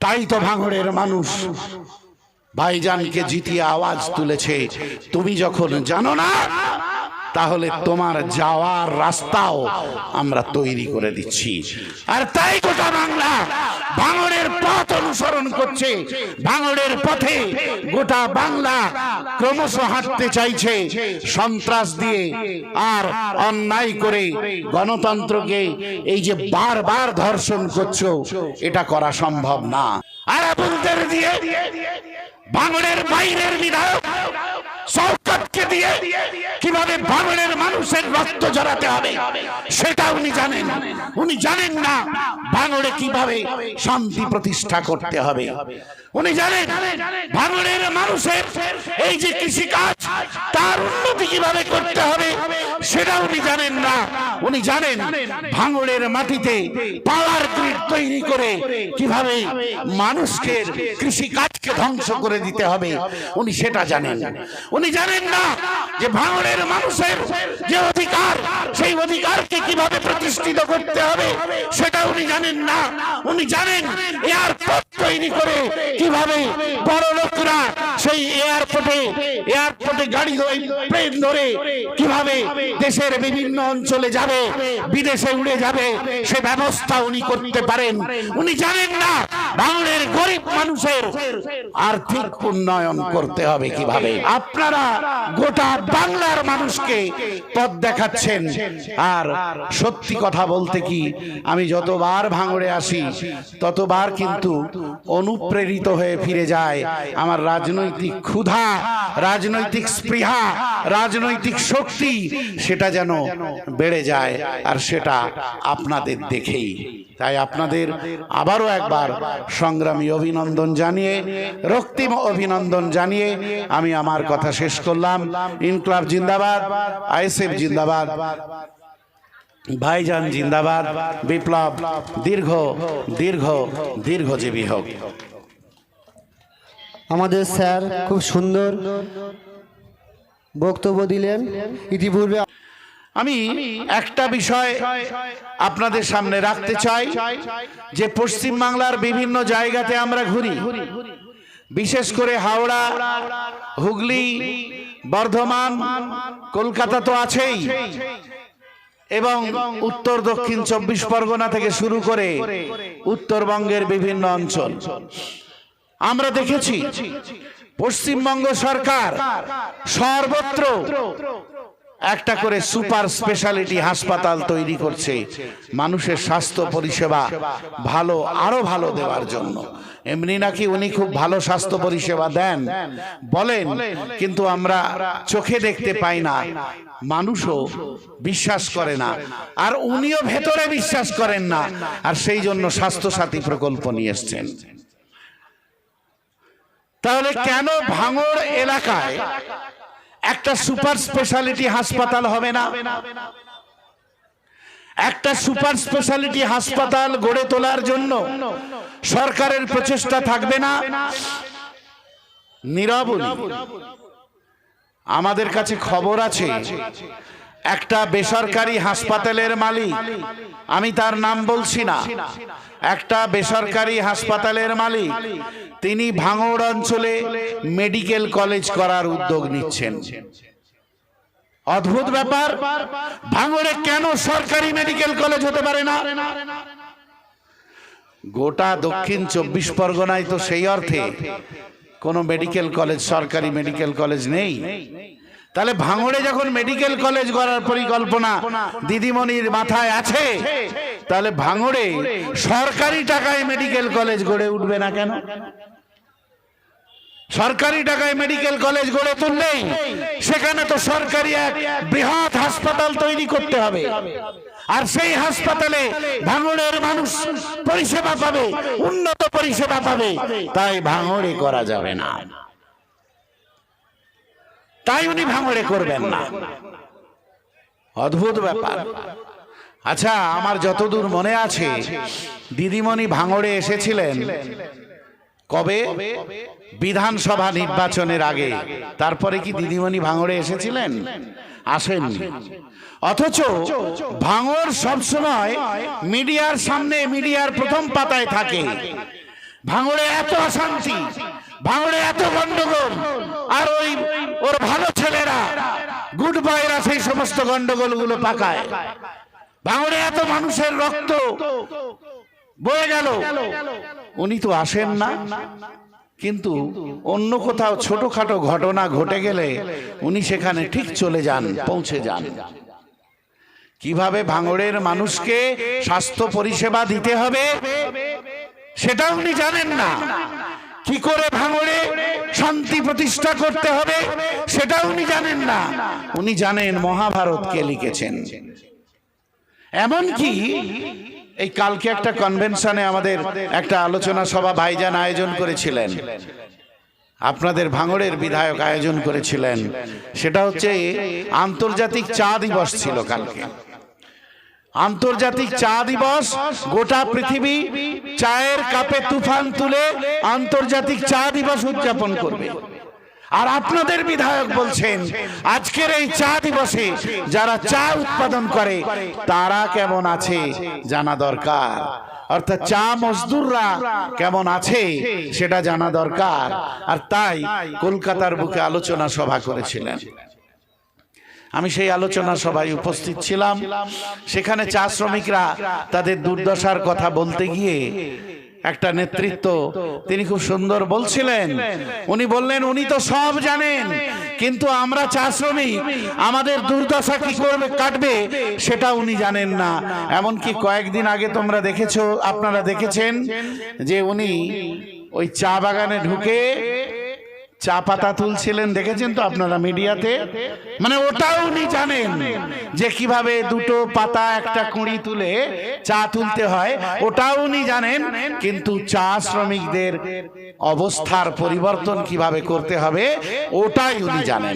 তাই তো ভাঙড়ের মানুষ। ভাইজানকে জিতিয়ে আওয়াজ তুলেছে। তুমি যখন জানো না তাহলে তোমার যাওয়ার রাস্তাও আমরা তৈরি করে দিচ্ছি। আর তাই গোটা বাংলা ভাঙড়ের পথ অনুসরণ করছে ভাঙড়ের পথে গোটা বাংলা ক্রমশ হাঁটতে চাইছে। সন্ত্রাস দিয়ে আর অন্যায় করে গণতন্ত্রকে এই যে বারবার ধর্ষণ করছ, এটা করা সম্ভব না। আর আপনাদের দিয়ে ভাঙড়ের বাইরের বিধায়ক সৌকতকে দিয়ে কীভাবে ভাঙড়ের মানুষের রক্ত জড়াতে হবে সেটা উনি জানেন। উনি জানেন না ভাঙড়ে কীভাবে শান্তি প্রতিষ্ঠা করতে হবে। উনি জানেন ভাঙড়ের মানুষের এই যে কৃষিকাজ, তার উন্নতি কীভাবে করতে হবে সেটা উনি জানেন না। উনি জানেন ভাঙড়ের মাটিতে পাওয়ার গ্রিড তৈরি করে কীভাবে মানুষকে, কৃষিকাজকে ধ্বংস করে দিতে হবে। উনি সেটা জানেন। উনি জানেন না, যে ভাঙড়ের মানুষের যে অধিকার, সেই অধিকারকে কীভাবে প্রতিষ্ঠিত করতে হবে, সেটা উনি জানেন না। উনি জানেন এয়ারপোর্ট তৈরি করে কীভাবে বড় লোকরা সেই এয়ারপোর্টে এয়ারপোর্টে গাড়ি ধরে, প্লেন ধরে কীভাবে দেশের বিভিন্ন অঞ্চলে যাবে, বিদেশে উড়ে যাবে, সে ব্যবস্থা উনি করতে পারেন। উনি জানেন না বাংলার গরিব মানুষের আর্থিক উন্নয়ন করতে হবে কীভাবে? আপনারা গোটা বাংলার মানুষকে পথ দেখাচ্ছেন। আর সত্যি কথা বলতে কি, আমি যতবার ভাঙড়ে আসি, ততবার কিন্তু অনুপ্রেরিত হয়ে ফিরে যায় আমার রাজনৈতিক ক্ষুধা, রাজনৈতিক স্পৃহা, রাজনৈতিক শক্তি, সেটা যেন বেড়ে যায়। আর সেটা আপনাদের দেখেই। তাই আপনাদের আবারও একবার সংগ্রামী অভিনন্দন জানিয়ে রক্তিম অভিনন্দন জানিয়ে আমি আমার কথা শেষ করলাম। ইনকলাব জিন্দাবাদ আইএসএফ জিন্দাবাদ ভাইজান জিন্দাবাদ বিপ্লব দীর্ঘ দীর্ঘ দীর্ঘজীবী হোক। আমাদের স্যার খুব সুন্দর বক্তব্য দিলেন। ইতিপূর্বে আমি একটা বিষয় আপনাদের সামনে রাখতে চাই যে পশ্চিম বাংলার বিভিন্ন জায়গাতে আমরা ঘুরি। বিশেষ করে হাওড়া হুগলি বর্ধমান কলকাতা তো আছেই। এবং উত্তর দক্ষিণ চব্বিশ পরগনা থেকে শুরু করে উত্তরবঙ্গের বিভিন্ন অঞ্চল। আমরা দেখেছি পশ্চিমবঙ্গ সরকার সর্বত্র একটা করে সুপার স্পেশালিটি হাসপাতাল তৈরি করছে। মানুষের স্বাস্থ্য পরিষেবা ভালো আরও ভালো দেওয়ার জন্য। এমনি নাকি উনি খুব ভালো স্বাস্থ্য পরিষেবা দেন। বলেন কিন্তু আমরা চোখে দেখতে পাই না। মানুষও বিশ্বাস করে না। আর উনিও ভেতরে বিশ্বাস করেন না। আর সেই জন্য স্বাস্থ্য সাথী প্রকল্প নিয়ে এসছেন। তাহলে কেন ভাঙড় এলাকায় একটা সুপার স্পেশালিটি হাসপাতাল হবে না? একটা সুপার স্পেশালিটি হাসপাতাল গড়ে তোলার জন্য সরকারের প্রচেষ্টা থাকবে না? নীরবলি। আমাদের কাছে খবর আছে, একটা বেসরকারি হাসপাতালের মালিক, আমি তার নাম বলছি না, একটা বেসরকারি হাসপাতালের মালিক তিনি ভাঙড় অঞ্চলে মেডিকেল কলেজ করার উদ্যোগ নিচ্ছেন। অদ্ভুত ব্যাপার, ভাঙড়ে কেন সরকারি মেডিকেল কলেজ হতে পারে না? গোটা দক্ষিণ চব্বিশ পরগনায় তো সেই অর্থে কোনো মেডিকেল কলেজ, সরকারি মেডিকেল কলেজ নেই। তাহলে ভাঙড়ে যখন মেডিকেল কলেজ করার পরিকল্পনা দিদিমণির মাথায় আছে, তাহলে ভাঙড়ে সরকারি টাকায় মেডিকেল কলেজ গড়ে উঠবে না কেন? সরকারি টাকায় মেডিকেল কলেজ গড়ে তুললেই সেখানে তো সরকারি এক বৃহৎ হাসপাতাল তৈরি করতে হবে। আর সেই হাসপাতালে ভাঙড়ের মানুষ পরিষেবা পাবে, উন্নত পরিষেবা পাবে, তাই ভাঙড়ে করা যাবে না। তাই উনি ভাঙড়ে করবেন না। অদ্ভুত ব্যাপার। আচ্ছা আমার যতদূর মনে আছে, দিদিমণি ভাঙড়ে এসেছিলেন। কবে? বিধানসভা নির্বাচনের আগে। তারপরে কি দিদিমণি ভাঙড়ে এসেছিলেন? আসেননি। অথচ ভাঙর সবসময় মিডিয়ার সামনে, মিডিয়ার প্রথম পাতায় থাকে। ভাঙড়ে এত অশান্তি, ভাঙড়ে এত গন্ডগোল আর ওই ওর ভালো ছেলেরা, গুড বয়রা সেই সমস্ত গন্ডগোলগুলো পাকায়। ভাঙড়ে এত মানুষের রক্ত বয়ে গেল। উনি তো আসেন না। কিন্তু অন্য কোথাও ছোটখাটো ঘটনা ঘটে গেলে উনি সেখানে ঠিক চলে যান পৌঁছে যান। কীভাবে ভাঙড়ের মানুষকে স্বাস্থ্য পরিষেবা দিতে হবে সেটা উনি জানেন না। কি করে ভাঙড়ে শান্তি প্রতিষ্ঠা করতে হবে সেটা উনি জানেন না। উনি জানেন মহাভারত কে লিখেছেন। এমনকি এই কালকে একটা কনভেনশনে আমাদের একটা আলোচনা সভা ভাইজান আয়োজন করেছিলেন। আপনাদের ভাঙড়ের বিধায়ক আয়োজন করেছিলেন। সেটা হচ্ছে আন্তর্জাতিক চা দিবস ছিল কালকে। আন্তর্জাতিক চা দিবস গোটা পৃথিবী চায়ের কাপে তুফান তুলে আন্তর্জাতিক চা দিবস উদযাপন করবে। আর আপনাদের বিধায়ক বলছেন, আজকের এই চা দিবসে যারা চা উৎপাদন করে, তারা কেমন আছে জানা দরকার। অর্থাৎ চা মজদুররা কেমন আছে সেটা জানা দরকার। আর তাই কলকাতার বুকে আলোচনা সভা করেছিলেন। আমি সেই আলোচনা সভায় উপস্থিত ছিলাম। সেখানে চা শ্রমিকরা তাদের দুর্দশার কথা বলতে গিয়ে একটা নেতৃত্ব। তিনি খুব সুন্দর বলছিলেন। উনি বললেন, উনি তো সব জানেন, কিন্তু আমরা চা শ্রমিক, আমাদের দুর্দশা কি করবে কাটবে সেটা উনি জানেন না। এমনকি কয়েকদিন আগে তোমরা দেখেছ, আপনারা দেখেছেন যে উনি ওই চা বাগানে ঢুকে চা পাতা তুলছিলেন দেখেছেন তো আপনারা মিডিয়াতে? মানে ওটা উনি জানেন যে কীভাবে দুটো পাতা একটা কুঁড়ি তুলে চা তুলতে হয় ওটাও উনি জানেন। কিন্তু চা শ্রমিকদের অবস্থার পরিবর্তন কীভাবে করতে হবে ওটাই উনি জানেন।